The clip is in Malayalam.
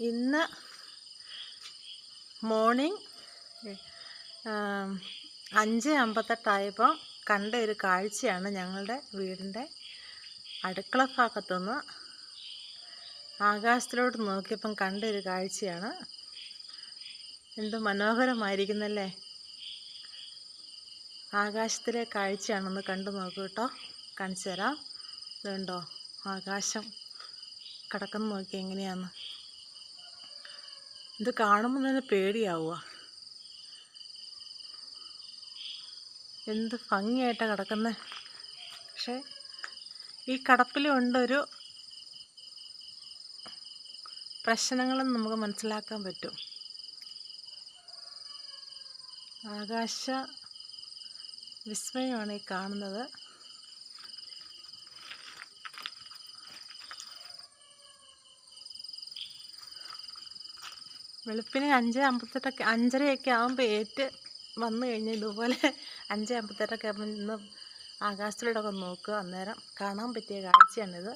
ഇന്ന് മോർണിംഗ് അഞ്ച് അമ്പത്തെട്ടായപ്പോൾ കണ്ട ഒരു കാഴ്ചയാണ് ഞങ്ങളുടെ വീടിന്റെ അടുക്കള ഭാഗത്തുനിന്ന്. ആകാശത്തിലോട്ട് നോക്കിയപ്പം കണ്ട ഒരു കാഴ്ചയാണ്. എന്ത് മനോഹരമായിരിക്കുന്നല്ലേ? ആകാശത്തിലെ കാഴ്ചയാണെന്ന് കണ്ടു നോക്കൂ കേട്ടോ. കാണിച്ചു തരാം. ഇതുണ്ടോ? ആകാശം കിടക്കുന്ന നോക്കി എങ്ങനെയാന്ന്. ഇത് കാണുമ്പോൾ തന്നെ പേടിയാവുക എന്ത് ഭംഗിയായിട്ടാണ് കിടക്കുന്നത് പക്ഷേ ഈ കടപ്പിലുണ്ടൊരു പ്രശ്നങ്ങളും നമുക്ക് മനസ്സിലാക്കാൻ പറ്റും. ആകാശ വിസ്മയമാണ് ഈ കാണുന്നത്. വെളുപ്പിന് അഞ്ച് അമ്പത്തെട്ടൊക്കെ അഞ്ചരയൊക്കെ ആകുമ്പോൾ ഏറ്റ് വന്നു കഴിഞ്ഞ് ഇതുപോലെ അഞ്ച് അമ്പത്തെട്ടൊക്കെ ആകുമ്പോൾ ഇന്ന് ആകാശത്തിലൂടെ ഒക്കെ നോക്കുക. അന്നേരം കാണാൻ പറ്റിയ കാഴ്ചയാണിത്.